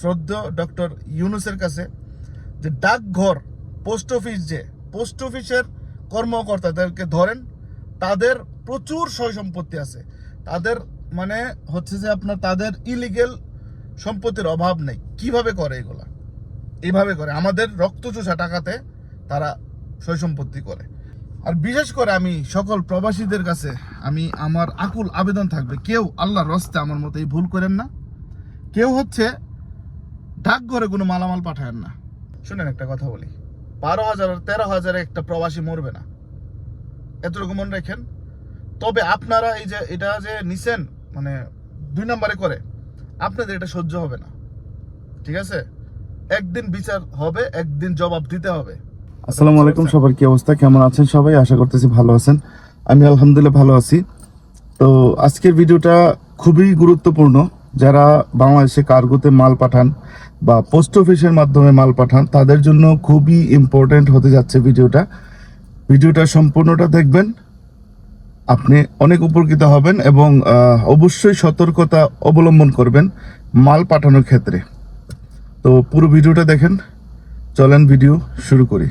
শ্রদ্ধ ডক্টর ইউনুসের কাছে যে ডাকঘর, পোস্ট অফিস যে, পোস্ট অফিসের কর্মকর্তাদেরকে ধরেন, তাদের প্রচুর সয় সম্পত্তি আছে। তাদের মানে হচ্ছে যে আপনার তাদের ইলিগেল সম্পত্তির অভাব নেই। কীভাবে করে এগুলা? এইভাবে করে। আমাদের রক্তচোষা টাকাতে তারা সয় সম্পত্তি করে। আর বিশেষ করে আমি সকল প্রবাসীদের কাছে আমি আমার আকুল আবেদন থাকবে, কেউ আল্লাহর রস্তে আমার মতো এই ভুল করেন না। কেউ হচ্ছে ডাকঘরে কোনো মালামাল পাঠায়েন না। শুনেন একটা কথা বলি। বারো হাজার তেরো হাজারে একটা প্রবাসী মরবে না। এতটুকু মনে রাখেন? তবে আপনারা এই যে এটা যে নিছেন মানে দুই নম্বরে করে, আপনাদের এটা সহ্য হবে না। ঠিক আছে? একদিন বিচার হবে, একদিন জবাব দিতে হবে। আসসালামু আলাইকুম সবার কি অবস্থা? কেমন আছেন সবাই? আশা করতেছি ভালো আছেন। আমি আলহামদুলিল্লাহ ভালো আছি। তো আজকের ভিডিওটা খুবই গুরুত্বপূর্ণ। যারা বাংলাদেশে কার্গোতে মাল পাঠান বা পোস্ট অফিসের মাধ্যমে মাল পাঠান, তাদের জন্য খুবই ইম্পর্টেন্ট হতে যাচ্ছে ভিডিওটা। ভিডিওটা সম্পূর্ণটা দেখবেন। আপনি অনেক উপকৃত হবেন এবং অবশ্যই সতর্কতা অবলম্বন করবেন মাল পাঠানোর ক্ষেত্রে। তো পুরো ভিডিওটা দেখেন, চলেন ভিডিও শুরু করি।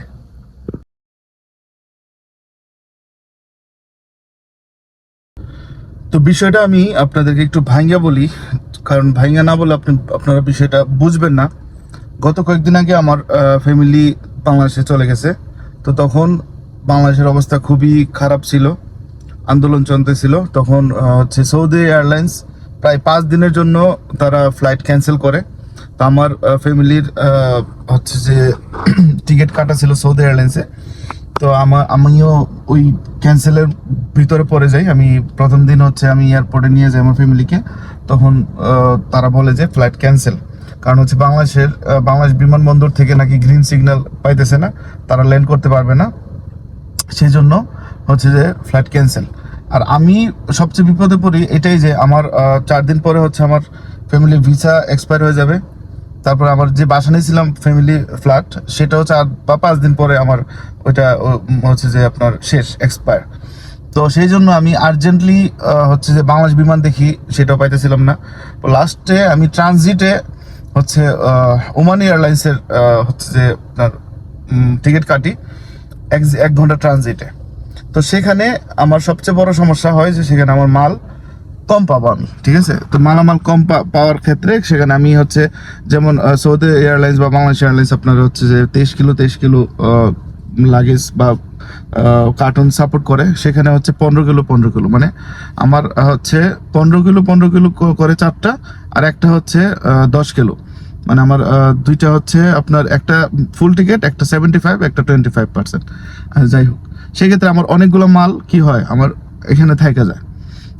তো বিষয়টা আমি আপনাদেরকে একটু ভাঙ্গা বলি কারণ ভাঙ্গা না বলে আপনি, আপনারা বিষয়টা বুঝবেন না। গত কয়েকদিন আগে আমার ফ্যামিলি বাংলাদেশে চলে গেছে। তো তখন বাংলাদেশের অবস্থা খুবই খারাপ ছিল, আন্দোলন চলতেছিল। তখন হচ্ছে সৌদি এয়ারলাইন্স প্রায় পাঁচ দিনের জন্য তারা ফ্লাইট ক্যান্সেল করে। তো আমার ফ্যামিলির হচ্ছে যে টিকিট কাটা ছিল সৌদি এয়ারলাইন্সে। তো আমার আমিও ওই ক্যান্সেলের ভিতরে পড়ে যাই। আমি প্রথম দিন হচ্ছে আমি এয়ারপোর্টে নিয়ে যাই আমার ফ্যামিলিকে তখন তারা বলে যে ফ্লাইট ক্যান্সেল। কারণ হচ্ছে বাংলাদেশের বাংলাদেশ বিমানবন্দর থেকে নাকি গ্রিন সিগন্যাল পাইতেছে না, তারা ল্যান্ড করতে পারবে না। সেই জন্য হচ্ছে যে ফ্লাইট ক্যান্সেল। আর আমি সবচেয়ে বিপদে পড়ি এটাই যে আমার চার দিন পরে হচ্ছে আমার ফ্যামিলি ভিসা এক্সপায়ার হয়ে যাবে। তারপর আমার যে বাসা নিয়েছিলাম ফ্যামিলি ফ্ল্যাট সেটাও চার বা পাঁচ দিন পরে আমার ওইটা হচ্ছে যে আপনার শেষ এক্সপায়ার তো সেই জন্য আমি আর্জেন্টলি হচ্ছে যে বাংলাদেশ বিমান দেখি, সেটাও পাইতেছিলাম না। লাস্টে আমি ট্রানজিটে হচ্ছে ওমান এয়ারলাইন্সের হচ্ছে যে আপনার টিকিট কাটি, এক এক ঘণ্টা ট্রানজিটে তো সেখানে আমার সবচেয়ে বড় সমস্যা হয় যে সেখানে আমার মাল কম পাবো আমি ঠিক আছে? তো মালামাল কম পাওয়ার ক্ষেত্রে সেখানে আমি হচ্ছে, যেমন সৌদি এয়ারলাইন্স বা বাংলাদেশ এয়ারলাইন্স আপনার হচ্ছে যে তেইশ কিলো তেইশ কিলো লাগেজ বা কার্টুন সাপোর্ট করে, সেখানে হচ্ছে পনেরো কিলো পনেরো কিলো। মানে আমার হচ্ছে পনেরো কিলো পনেরো কিলো করে চারটা, আর একটা হচ্ছে দশ কিলো। মানে আমার দুইটা হচ্ছে আপনার একটা ফুল টিকিট একটা সেভেন্টি ফাইভ একটা টোয়েন্টি ফাইভ পার্সেন্ট যাই হোক, সেক্ষেত্রে আমার অনেকগুলো মাল কি হয়, আমার এখানে থাকা যায়।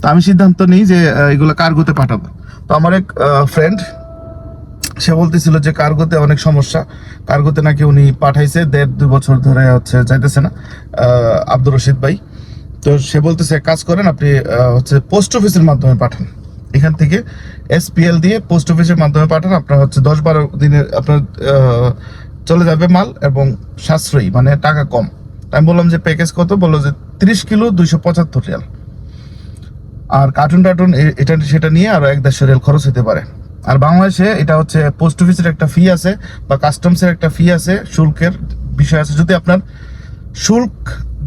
তো আমি সিদ্ধান্ত নিই যে এগুলো কার্গোতে পাঠাবো। তো আমার এক ফ্রেন্ড সে বলতেছিল যে কার্গোতে অনেক সমস্যা। কার্গোতে নাকি উনি পাঠাইছে, দেড় দুই বছর ধরে হচ্ছে যাইতেছে না আব্দুর রশিদ ভাই। তো সে বলতেছে কাজ করেন, আপনি হচ্ছে পোস্ট অফিসের মাধ্যমে পাঠান। এখান থেকে এসপিএল দিয়ে পোস্ট অফিসের মাধ্যমে পাঠান, আপনার হচ্ছে দশ বারো দিনের, আপনার চলে যাবে মাল এবং সাশ্রয়ী মানে টাকা কম। আমি বললাম যে, প্যাকেজ কত? বলল যে, তিরিশ কিলো দুইশো পঁচাত্তর রিয়াল। আর কার্টুন টার্টুন এটা, সেটা নিয়ে আরও এক দেড়শো রিয়াল খরচ হতে পারে। আর বাংলাদেশে এটা হচ্ছে পোস্ট অফিসের একটা ফি আছে বা কাস্টমসের একটা ফি আছে, শুল্কের বিষয় আছে। যদি আপনার শুল্ক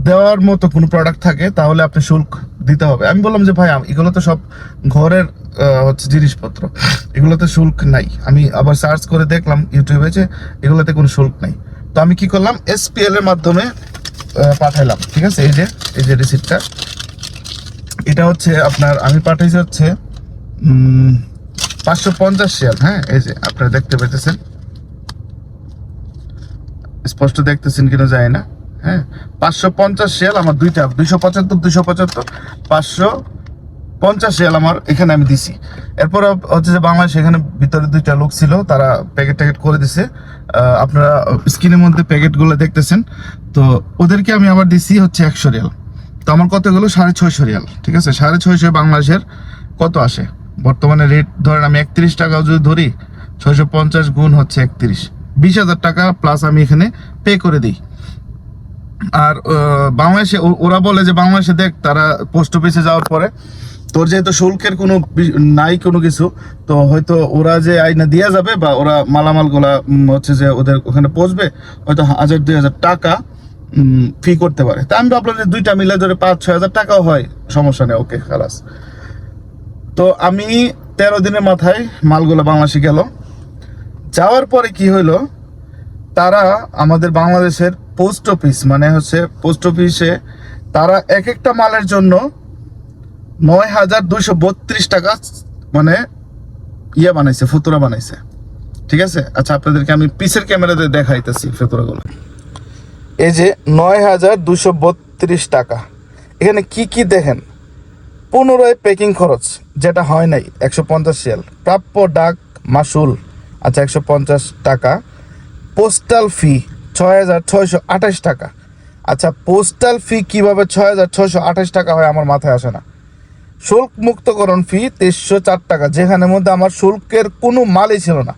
দেওয়ার মতো কোনো প্রোডাক্ট থাকে, তাহলে আপনি শুল্ক দিতে হবে। আমি বললাম যে, ভাই, এগুলো তো সব ঘরের হচ্ছে জিনিসপত্র। এগুলোতে শুল্ক নাই। আমি আবার সার্চ করে দেখলাম ইউটিউবে যে, এগুলোতে কোনো শুল্ক নাই। তো আমি কি করলাম? এসপিএল এর মাধ্যমে পাঠাইলাম, ঠিক আছে? এই যে এই যে রিসিপ্টটা এটা হচ্ছে আপনার, আমি পাঠাইছি হচ্ছে পাঁচশো পঞ্চাশ শেয়ার হ্যাঁ? এই যে, আপনারা দেখতে পেতেছেন স্পষ্ট দেখতেছেন কিনা যায় না হ্যাঁ? পাঁচশো পঞ্চাশ শেয়াল আমার দুইটা, দুইশো পঁচাত্তর দুইশো পঁচাত্তর, পাঁচশো পঞ্চাশ শেয়াল আমার এখানে আমি দিছি। এরপর হচ্ছে যে বাংলাদেশ এখানে ভিতরে দুইটা লোক ছিল, তারা প্যাকেট ট্যাকেট করে দিছে। আপনারা স্ক্রিনের মধ্যে প্যাকেটগুলো দেখতেছেন। তো ওদেরকে আমি আবার দিছি হচ্ছে একশো রিয়াল। তো আমার কত গেলো সাড়ে ছয়শো রিয়াল, ঠিক আছে? সাড়ে ছয়শো বাংলাদেশের কত আসে? বর্তমানে রেট ধরেন আমি একত্রিশ টাকাও যদি ধরি, ছয়শো পঞ্চাশ গুণ হচ্ছে একত্রিশ। বিশ হাজার টাকা প্লাস আমি এখানে পে করে দিই। আর বাংলাদেশে ওরা বলে যে বাংলাদেশে দেখ, তারা পোস্ট অফিসে যাওয়ার পরে তোর যেহেতু শুল্কের কোনো নাই কোনো কিছু, তো হয়তো ওরা যে আইনা দেওয়া যাবে বা ওরা মালামালগুলা হচ্ছে যে ওদের ওখানে পৌঁছবে, হয়তো হাজার, দুই হাজার টাকা ফি করতে পারে। তা আমি ভাবলাম যে দুইটা মিলে ধরে পাঁচ, ছয় হাজার টাকাও হয়, সমস্যা নেই ওকে খালাস। তো আমি তেরো দিনের মাথায় মালগুলো বাংলাদেশে গেল। যাওয়ার পরে কি হইল, তারা আমাদের বাংলাদেশের পোস্ট অফিস মানে হচ্ছে পোস্ট অফিসে তারা এক একটা মালের জন্য নয় হাজার দুশো বত্রিশ টাকা মানে ইয়ে বানাইছে, ফুতুরা বানাইছে। ঠিক আছে? আচ্ছা আপনাদেরকে আমি পিসের ক্যামেরাতে দেখাইতেছি ফুতুরাগুলো। এই যে নয় হাজার দুশো বত্রিশ টাকা। এখানে কি কি দেখেন? পুনরায় প্যাকিং খরচ, যেটা হয় নাই, একশো পঞ্চাশ শিয়াল প্রাপ্য ডাক মাসুল আচ্ছা একশো পঞ্চাশ টাকা। পোস্টাল ফি ছয় হাজার ছয়শো আঠাশ টাকা। আচ্ছা পোস্টাল ফি কীভাবে ছয় হাজার ছয়শো আঠাশ টাকা হয় আমার মাথায় আসে না। শুল্ক মুক্তকরণ ফি তেইশশো চার টাকা যেখানের মধ্যে আমার শুল্কের কোনো মালই ছিল না।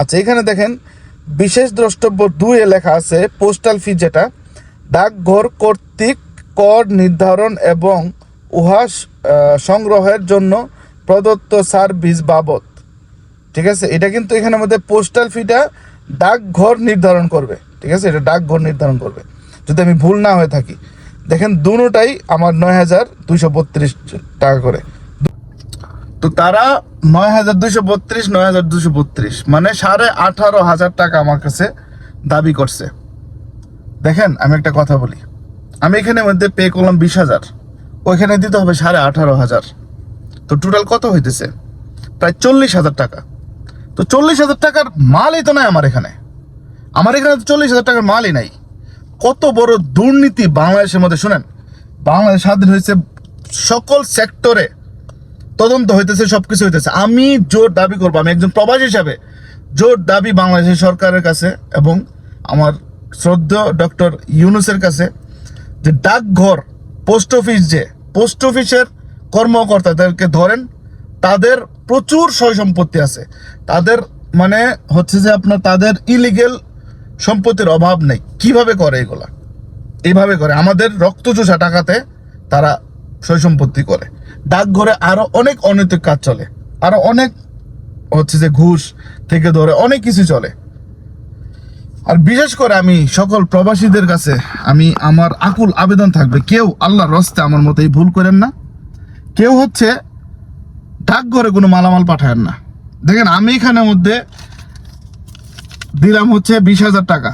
আচ্ছা এখানে দেখেন, বিশেষ দ্রষ্টব্য দুয়ে লেখা আছে পোস্টাল ফি যেটা, ডাকঘর কর্তৃক কর নির্ধারণ এবং উহা সংগ্রহের জন্য প্রদত্ত সার্ভিস বাবদ। ঠিক আছে? এটা কিন্তু এখানের মধ্যে পোস্টাল ফিটা ডাকঘর নির্ধারণ করবে। ঠিক আছে? এটা ডাকঘর নির্ধারণ করবে। যদি আমি ভুল না হয়ে থাকি। দেখেন, দুটোটাই আমার নয় হাজার দুইশো বত্রিশ টাকা করে। তো তারা নয় হাজার দুইশো বত্রিশ, নয় হাজার দুইশো বত্রিশ মানে সাড়ে আঠারো হাজার টাকা আমার কাছে দাবি করছে। দেখেন, আমি একটা কথা বলি। আমি এখানে মধ্যে পে করলাম বিশ হাজার। ওইখানে দিতে হবে সাড়ে আঠারো হাজার। তো টোটাল কত হইতেছে? প্রায় চল্লিশ হাজার টাকা। তো চল্লিশ হাজার টাকার মালই তো নাই আমার এখানে। আমার এখানে তো চল্লিশ হাজার টাকার মালই নাই। কত বড় দুর্নীতি বাংলাদেশের মধ্যে, শুনেন? বাংলাদেশ স্বাধীন হয়েছে সকল সেক্টরে। তদন্ত হইতেছে সব কিছু হইতেছে। আমি জোর দাবি করব, আমি একজন প্রবাসী হিসাবে জোর দাবি বাংলাদেশের সরকারের কাছে এবং আমার শ্রদ্ধ ডক্টর ইউনুসের কাছে যে ডাকঘর পোস্ট অফিস যে, পোস্ট অফিসের কর্মকর্তাদেরকে ধরেন, তাদের প্রচুর সয় সম্পত্তি আছে। তাদের মানে হচ্ছে যে আপনার তাদের ইলিগেল সম্পত্তির অভাব নেই। কীভাবে করে এগুলা? এইভাবে করে। আমাদের রক্ত চোষা টাকাতে তারা সয় সম্পত্তি করে। ডাকঘরে আরও অনেক অনৈতিক কাজ চলে। আরও অনেক হচ্ছে যে ঘুষ থেকে ধরে অনেক কিছু চলে। আর বিশেষ করে আমি সকল প্রবাসীদের কাছে আমি আমার আকুল আবেদন থাকবে, কেউ আল্লাহর রস্তে আমার মতো এই ভুল করেন না। কেউ হচ্ছে ডাকঘরে কোনো মালামাল পাঠায়েন না। দেখেন, আমি এখানের মধ্যে দিলাম হচ্ছে বিশ হাজার টাকা।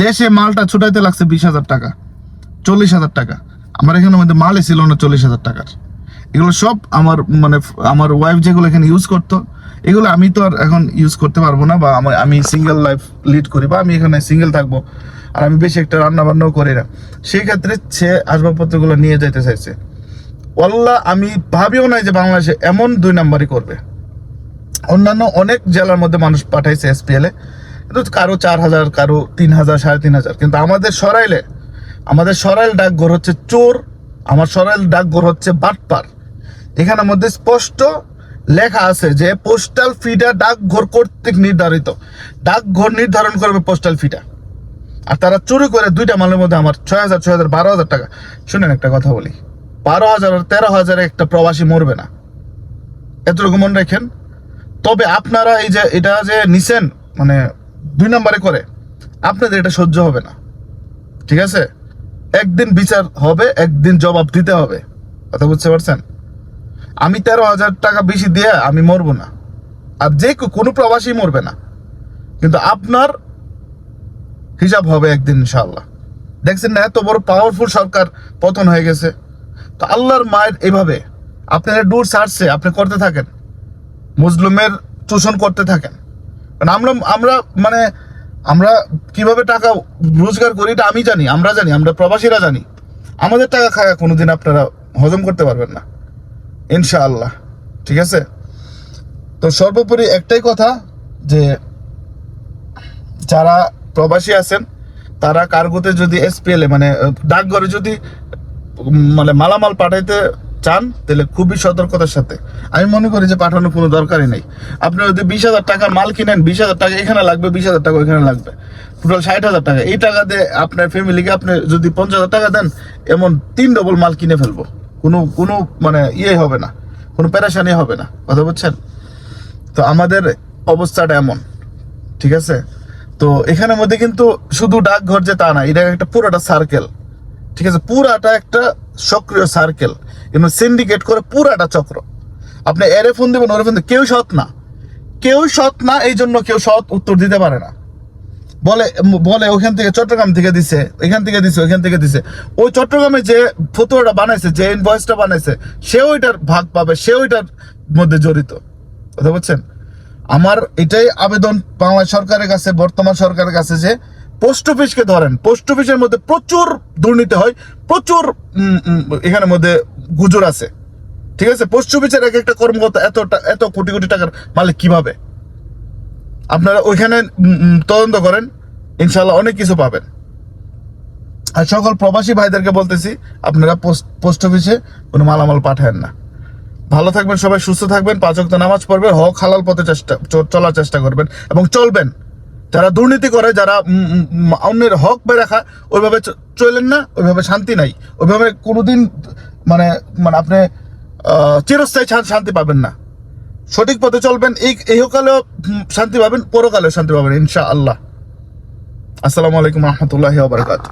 দেশে মালটা ছুটাইতে লাগছে বিশ হাজার টাকা, চল্লিশ হাজার টাকা। আমার এখানের মধ্যে মালই ছিল না চল্লিশ হাজার টাকার। এগুলো সব আমার মানে আমার ওয়াইফ যেগুলো এখানে ইউজ করতো এগুলো আমি তো আর এখন ইউজ করতে পারব না বা আমি সিঙ্গেল লাইফ লিড করি বা আমি এখানে সিঙ্গেল থাকব। আর আমি বেশি একটা রান্না বান্নাও করি না। সেই ক্ষেত্রে সে আসবাবপত্রগুলো নিয়ে যেতে চাইছে। ওল্লা আমি ভাবিও নাই যে বাংলাদেশে এমন দুই নাম্বারই করবে। অন্যান্য অনেক জেলার মধ্যে মানুষ পাঠাইছে এসপিএল কিন্তু কারও চার হাজার, কারও তিন হাজার, সাড়ে তিন হাজার। কিন্তু আমাদের সরাইলে, আমাদের সরাইল ডাকঘর হচ্ছে চোর, আমার সরাইল ডাকঘর হচ্ছে বাটপার। এখানের মধ্যে স্পষ্ট লেখা আছে যে পোস্টাল ফিটা ডাকঘর কর্তৃক নির্ধারিত। ডাকঘর নির্ধারণ করবে পোস্টাল ফিটা আর তারা চুরি করে দুইটা মালের মধ্যে আমার ছয় হাজার ছয় হাজার, বারো হাজার টাকা। শুনেন একটা কথা বলি। বারো হাজার আর তেরো হাজারে একটা প্রবাসী মরবে না। এতটুকু মনে রাখেন? তবে আপনারা এই যে এটা যে নিছেন মানে দুই নম্বরে করে, আপনাদের এটা সহ্য হবে না। ঠিক আছে? একদিন বিচার হবে, একদিন জবাব দিতে হবে। কথা বুঝতে পারছেন? আমি তেরো হাজার টাকা বেশি দিয়ে আমি মরবো না। আর যে কোনো প্রবাসী মরবে না। কিন্তু আপনার হিসাব হবে একদিন ইনশাআল্লাহ। দেখছেন না, এত বড় পাওয়ারফুল সরকার পতন হয়ে গেছে। তো আল্লাহর মায়ের এভাবে আপনারা দূর সারছে আপনি করতে থাকেন। মুসলিমের শোষণ করতে থাকেন। কারণ আমরা আমরা মানে আমরা কীভাবে টাকা রোজগার করি এটা আমি জানি, আমরা জানি, আমরা প্রবাসীরা জানি। আমাদের টাকা খায়া কোনোদিন আপনারা হজম করতে পারবেন না। ইনশাআল্লাহ। ঠিক আছে? তো সর্বোপরি একটাই কথা যে, যারা প্রবাসী আছেন, তারা কার্গোতে যদি এসপিএল মানে ডাকঘরে যদি মানে মালামাল পাঠাইতে চান, তাহলে খুবই সতর্কতার সাথে। আমি মনে করি যে পাঠানোর কোনো দরকারই নেই। আপনি যদি বিশ হাজার টাকার মাল কিনেন, বিশ হাজার টাকা এখানে লাগবে, বিশ হাজার টাকা ওইখানে লাগবে। টোটাল ষাট হাজার টাকা। এই টাকা দিয়ে আপনার ফ্যামিলিকে আপনি যদি পঞ্চাশ হাজার টাকা দেন, এমন তিন ডবল মাল কিনে ফেলব। কোনো কোনো মানে ইয়ে হবে না, কোনো প্যারাসানি হবে না, কথা বুঝছেন? তো আমাদের অবস্থাটা এমন, ঠিক আছে? তো এখানের মধ্যে কিন্তু শুধু ডাকঘর যে তা না, এটা একটা পুরোটা সার্কেল ঠিক আছে? পুরাটা একটা সক্রিয় সার্কেল এবং সিন্ডিকেট করে পুরাটা চক্র। আপনি এরে ফোন দেবেন, ওরে ফোন কেউ সৎ না। কেউ সৎ না এই জন্য কেউ সৎ উত্তর দিতে পারে না। বলে বলে ওখান থেকে চট্টগ্রাম থেকে দিছে, এখান থেকে দিছে, ওইখান থেকে দিছে। ওই চট্টগ্রামে যে ফটোটা বানাইছে, যে ইনভয়েসটা বানাইছে, সে ওইটার ভাগ পাবে, সে ওইটার মধ্যে জড়িত। কথা বলছেন আমার এটাই আবেদন বাংলা সরকারের কাছে, বর্তমান সরকারের কাছে যে পোস্ট অফিসকে ধরেন পোস্ট অফিসের মধ্যে প্রচুর দুর্নীতি হয়, প্রচুর এখানের মধ্যে গুজর আছে। ঠিক আছে? পোস্ট অফিসের এক একটা কর্মকর্তা এত এত কোটি কোটি টাকার মালিক কীভাবে? আপনারা ওইখানে তদন্ত করেন ইনশাল্লাহ অনেক কিছু পাবেন। আর সকল প্রবাসী ভাইদেরকে বলতেছি, আপনারা পোস্ট অফিসে কোনো মালামাল পাঠায়েন না। ভালো থাকবেন সবাই, সুস্থ থাকবেন, পাঁচ ওয়াক্ত নামাজ পড়বেন হক হালাল পথে চেষ্টা চলার চেষ্টা করবেন এবং চলবেন। যারা দুর্নীতি করে, যারা অন্যের হক বেড়ে খায় ওইভাবে চলেন না, ওইভাবে শান্তি নাই। ওইভাবে কোনোদিন মানে মানে আপনি চিরস্থায়ী শান- শান্তি পাবেন না। সঠিক পথে চলবেন, এই ইহকালেও শান্তি পাবেন, পরকালেও শান্তি পাবেন ইনশা আল্লাহ আসসালামু আলাইকুম রহমতুল্লাহ বারকাত